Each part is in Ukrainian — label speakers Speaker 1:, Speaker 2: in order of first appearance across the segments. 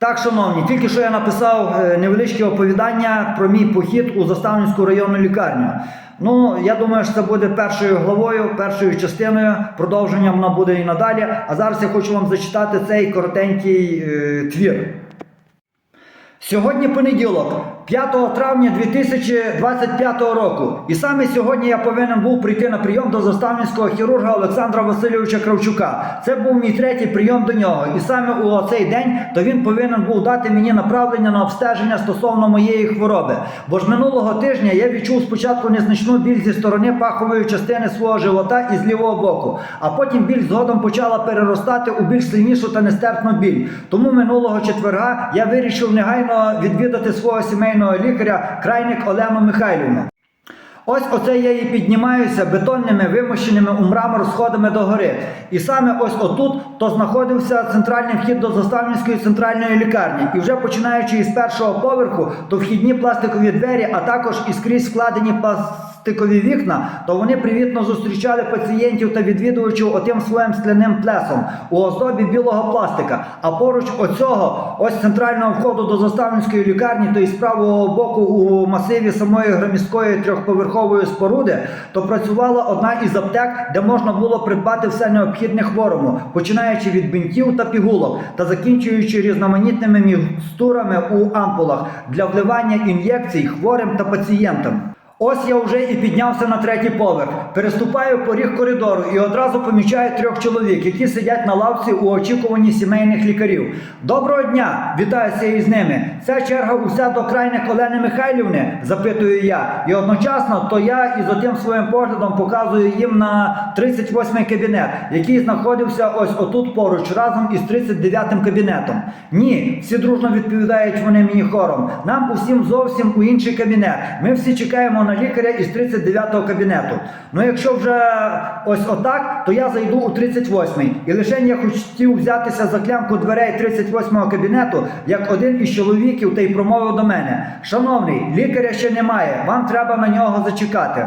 Speaker 1: Так, шановні, тільки що я написав е, невеличке оповідання про мій похід у Заставницьку районну лікарню. Ну, я думаю, що це буде першою главою, першою частиною. Продовженням вона буде і надалі. А зараз я хочу вам зачитати цей коротенький е, твір. Сьогодні понеділок, 5 травня 2025 року. І саме сьогодні я повинен був прийти на прийом до заставницького хірурга Олександра Васильовича Кравчука. Це був мій третій прийом до нього. І саме у цей день то він повинен був дати мені направлення на обстеження стосовно моєї хвороби. Бо ж минулого тижня я відчув спочатку незначну біль зі сторони пахової частини свого живота і з лівого боку, а потім біль згодом почала переростати у більш сильнішу та нестерпну біль. Тому минулого четверга я вирішив негайно відвідати свого сімейного лікаря крайник Олену Михайлівну. Ось оце я і піднімаюся бетонними вимощеними у мрамор сходами до гори. І саме ось отут то знаходився центральний вхід до Заставницької центральної лікарні. І вже починаючи із першого поверху, то вхідні пластикові двері, а також і скрізь складені пластикові вікна, то вони привітно зустрічали пацієнтів та відвідувачів отим своїм скляним плесом у оздобі білого пластика. А поруч оцього, ось центрального входу до Заставницької лікарні, то із правого боку у масиві самої громісткої трьохповерхової споруди, то працювала одна із аптек, де можна було придбати все необхідне хворому, починаючи від бинтів та пігулок та закінчуючи різноманітними мікстурами у ампулах для вливання ін'єкцій хворим та пацієнтам. Ось я вже і піднявся на третій поверх. Переступаю поріг коридору і одразу помічаю трьох чоловік, які сидять на лавці у очікуванні сімейних лікарів. Доброго дня! Вітаюся із ними. Ця черга уся до крайних Олени Михайлівни, запитую я. І одночасно то я із отим своїм поглядом показую їм на 38-й кабінет, який знаходився ось отут поруч разом із 39-м кабінетом. Ні, всі дружно відповідають вони мені хором. Нам усім зовсім у інший кабінет. Ми всі чекаємо на лікаря із 39-го кабінету. Ну якщо вже ось отак, то я зайду у 38-й. І лише я хотів взятися за клямку дверей 38-го кабінету, як один із чоловіків та й промовив до мене: Шановний, лікаря ще немає, вам треба на нього зачекати.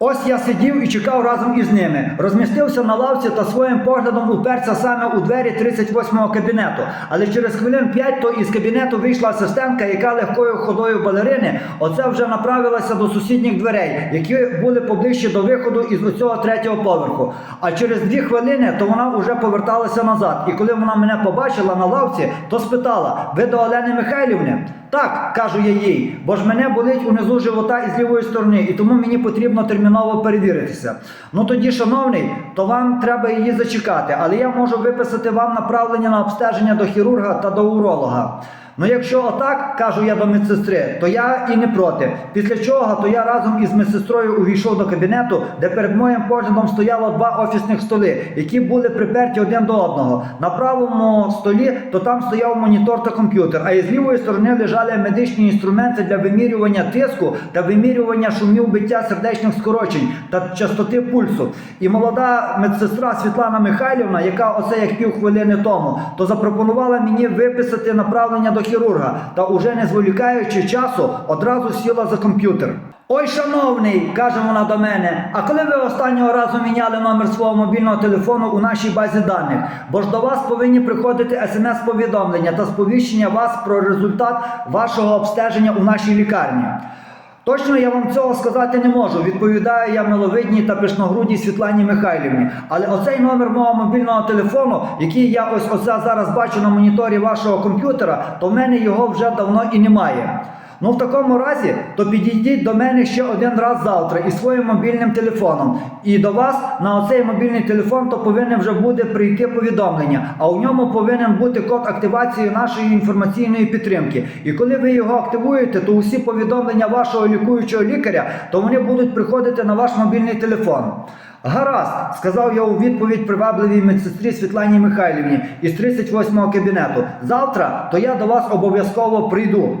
Speaker 1: Ось я сидів і чекав разом із ними. Розмістився на лавці та своїм поглядом уперся саме у двері 38-го кабінету. Але через хвилин 5 то із кабінету вийшла асистентка, яка легкою ходою балерини оце вже направилася до сусідніх дверей, які були поближче до виходу із оцього третього поверху. А через дві хвилини то вона вже поверталася назад. І коли вона мене побачила на лавці, то спитала: ви до Олени Михайлівни? Так, кажу я їй, бо ж мене болить унизу живота із лівої сторони, і тому мені потрібно терміново перевіритися. Ну тоді, шановний, то вам треба її зачекати, але я можу виписати вам направлення на обстеження до хірурга та до уролога. Ну якщо отак, кажу я до медсестри, то я і не проти. Після чого то я разом із медсестрою увійшов до кабінету, де перед моїм поглядом стояло два офісних столи, які були приперті один до одного. На правому столі то там стояв монітор та комп'ютер, а із лівої сторони лежали медичні інструменти для вимірювання тиску та вимірювання шумів биття сердечних скорочень та частоти пульсу. І молода медсестра Світлана Михайлівна, яка оце як півхвилини тому, то запропонувала мені виписати направлення до хірурга та уже не зволікаючи часу, одразу сіла за комп'ютер. Ой, шановний, каже вона до мене. А коли ви останнього разу міняли номер свого мобільного телефону у нашій базі даних? Бо ж до вас повинні приходити смс-повідомлення та сповіщення вас про результат вашого обстеження у нашій лікарні. Точно я вам цього сказати не можу, відповідаю я миловидній та пишногрудній Світлані Михайлівні. Але оцей номер мого мобільного телефону, який я ось оце зараз бачу на моніторі вашого комп'ютера, то в мене його вже давно і немає. Ну в такому разі, то підійдіть до мене ще один раз завтра із своїм мобільним телефоном. І до вас на оцей мобільний телефон то повинне вже буде прийти повідомлення, а у ньому повинен бути код активації нашої інформаційної підтримки. І коли ви його активуєте, то усі повідомлення вашого лікуючого лікаря, то вони будуть приходити на ваш мобільний телефон. Гаразд, сказав я у відповідь привабливій медсестрі Світлані Михайлівні із 38-го кабінету. Завтра то я до вас обов'язково прийду.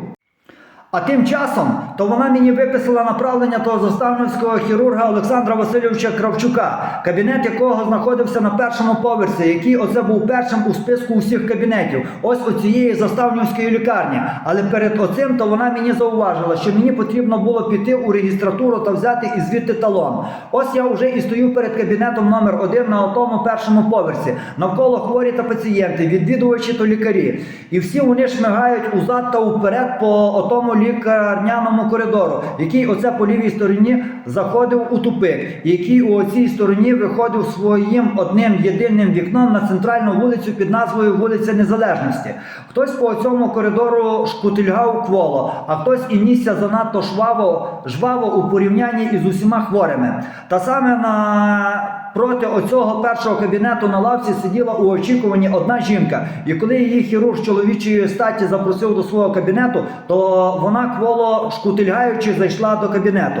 Speaker 1: А тим часом то вона мені виписала направлення того заставницького хірурга Олександра Васильовича Кравчука, кабінет якого знаходився на першому поверсі, який оце був першим у списку усіх кабінетів. Ось оцієї заставнівської лікарні. Але перед оцим то вона мені зауважила, що мені потрібно було піти у регістратуру та взяти і звідти талон. Ось я вже і стою перед кабінетом номер один на тому першому поверсі. Навколо хворі та пацієнти, відвідувачі та лікарі. І всі вони шмигають узад та уперед по отому лікарняному коридору, який оце по лівій стороні заходив у тупик, який у оцій стороні виходив своїм одним єдиним вікном на центральну вулицю під назвою вулиця Незалежності. Хтось по цьому коридору шкутильгав кволо, а хтось і нісся занадто шваво, жваво у порівнянні із усіма хворими. Та саме на проти оцього першого кабінету на лавці сиділа у очікуванні одна жінка. І коли її хірург чоловічої статі запросив до свого кабінету, то вона кволо шкутильгаючи зайшла до кабінету.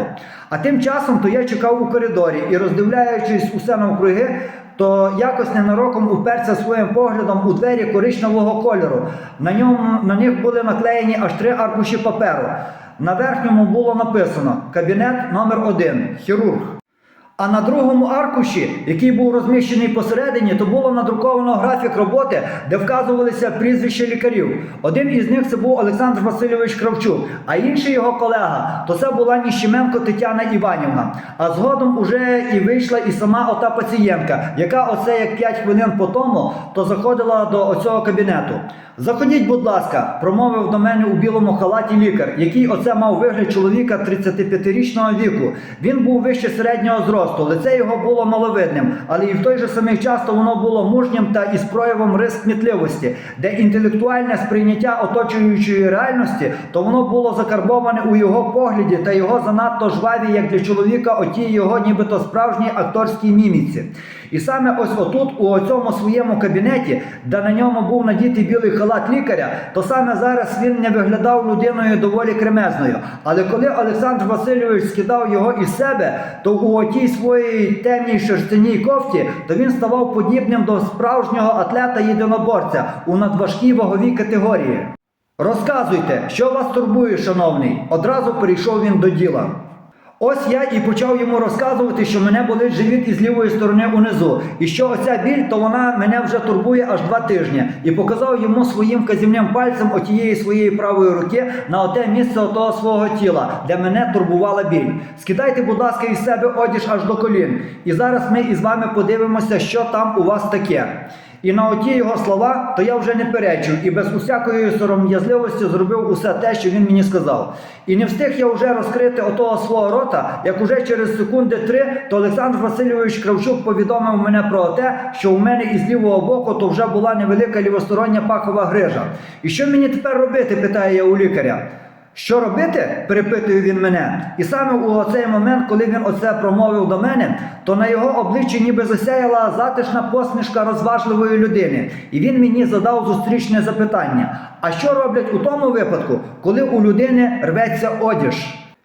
Speaker 1: А тим часом то я чекав у коридорі і роздивляючись усе навкруги, то якось ненароком уперся своїм поглядом у двері коричневого кольору. На ньому на них були наклеєні аж три аркуші паперу. На верхньому було написано кабінет номер 1 хірург. А на другому аркуші, який був розміщений посередині, то було надруковано графік роботи, де вказувалися прізвища лікарів. Один із них це був Олександр Васильович Кравчук, а інший його колега то це була Ніщеменко Тетяна Іванівна. А згодом уже і вийшла і сама ота пацієнтка, яка оце як 5 хвилин по тому то заходила до оцього кабінету. Заходіть, будь ласка, промовив до мене у білому халаті лікар, який оце мав вигляд чоловіка 35-річного віку. Він був вище середнього зросту, лице його було маловидним, але і в той же самий час воно було мужнім та із проявом рис кмітливості, де інтелектуальне сприйняття оточуючої реальності, то воно було закарбоване у його погляді та його занадто жваві, як для чоловіка, оті його нібито справжній акторській міміці. І саме ось отут, у цьому своєму кабінеті, де на ньому був надітий білий халат лікаря, то саме зараз він не виглядав людиною доволі кремезною. Але коли Олександр Васильович скидав його із себе, то у отій своїй темній шерстяній кофті, то він ставав подібним до справжнього атлета єдиноборця у надважкій ваговій категорії. Розказуйте, що вас турбує, шановний. Одразу перейшов він до діла. Ось я і почав йому розказувати, що мене болить живіт із лівої сторони унизу, і що оця біль, то вона мене вже турбує аж два тижні. І показав йому своїм вказівним пальцем отієї своєї правої руки на оте місце отого свого тіла, де мене турбувала біль. Скидайте, будь ласка, із себе одіж аж до колін. І зараз ми із вами подивимося, що там у вас таке. І на оті його слова, то я вже не перечив і без усякої сором'язливості зробив усе те, що він мені сказав. І не встиг я вже розкрити отого свого рота, як уже через секунди три, то Олександр Васильович Кравчук повідомив мене про те, що у мене із лівого боку то вже була невелика лівостороння пахова грижа. І що мені тепер робити? питає я у лікаря. Що робити? перепитує він мене. І саме у цей момент, коли він оце промовив до мене, то на його обличчі ніби засяяла затишна посмішка розважливої людини. І він мені задав зустрічне запитання: а що роблять у тому випадку, коли у людини рветься одіж?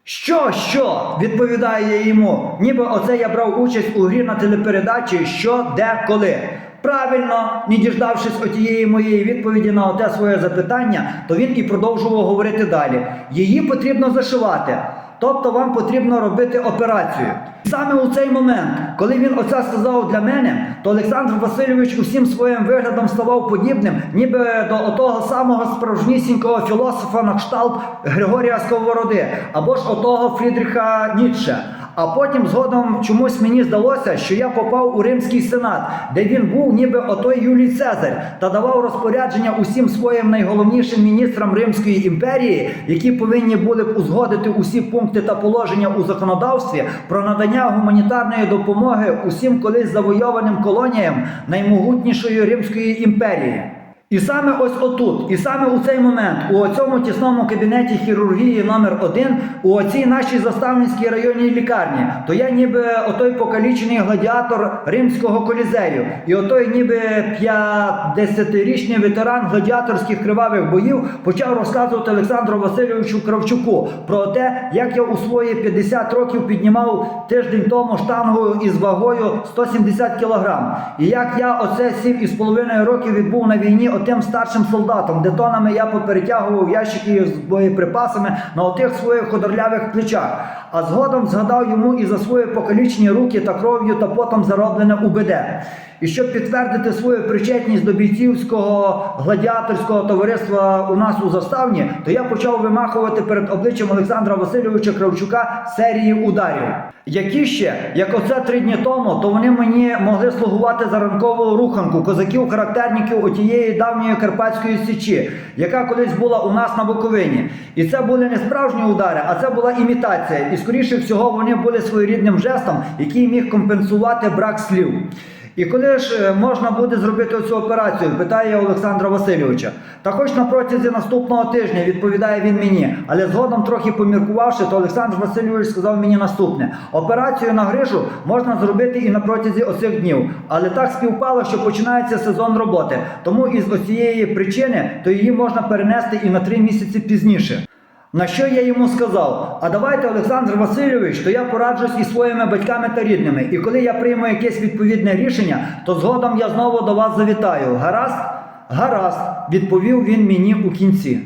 Speaker 1: Що, що? відповідає я йому. Ніби оце я брав участь у грі на телепередачі Що, де, коли. Правильно, не діждавшись отієї моєї відповіді на оте своє запитання, то він і продовжував говорити далі. Її потрібно зашивати. Тобто вам потрібно робити операцію. Саме у цей момент, коли він оце сказав для мене, то Олександр Васильович усім своїм виглядом ставав подібним, ніби до отого самого справжнісінького філософа на кшталт Григорія Сковороди, або ж отого Фрідріха Ніцше. А потім згодом чомусь мені здалося, що я попав у Римський сенат, де він був ніби отой Юлій Цезарь та давав розпорядження усім своїм найголовнішим міністрам Римської імперії, які повинні були б узгодити усі пункти та положення у законодавстві про надання гуманітарної допомоги усім колись завойованим колоніям наймогутнішої Римської імперії. І саме ось отут, і саме у цей момент, у цьому тісному кабінеті хірургії номер 1 у оцій нашій заставницькій районній лікарні, то я ніби отой покалічений гладіатор римського колізею, і отой ніби 50-річний ветеран гладіаторських кривавих боїв почав розказувати Олександру Васильовичу Кравчуку про те, як я у свої 50 років піднімав тиждень тому штангу із вагою 170 кг. І як я оце 7,5 років відбув на війні отим старшим солдатом, детонами я поперетягував ящики з боєприпасами на отих своїх ходорлявих плечах. А згодом згадав йому і за свої покалічені руки та кров'ю та потом зароблене УБД. І щоб підтвердити свою причетність до бійцівського гладіаторського товариства у нас у заставні, то я почав вимахувати перед обличчям Олександра Васильовича Кравчука серії ударів. Які ще, як оце три дні тому, то вони мені могли слугувати за ранкову руханку козаків-характерників отієї давньої Карпатської січі, яка колись була у нас на Буковині. І це були не справжні удари, а це була імітація. І скоріше всього вони були своєрідним жестом, який міг компенсувати брак слів. І коли ж е, можна буде зробити цю операцію, питає Олександра Васильовича. Та хоч на протязі наступного тижня відповідає він мені, але згодом трохи поміркувавши, то Олександр Васильович сказав мені наступне: операцію на грижу можна зробити і на протязі оцих днів, але так співпало, що починається сезон роботи. Тому із оцієї причини то її можна перенести і на три місяці пізніше. На що я йому сказав? А давайте, Олександр Васильович, то я пораджусь із своїми батьками та рідними. І коли я прийму якесь відповідне рішення, то згодом я знову до вас завітаю. Гаразд? Гаразд, відповів він мені у кінці.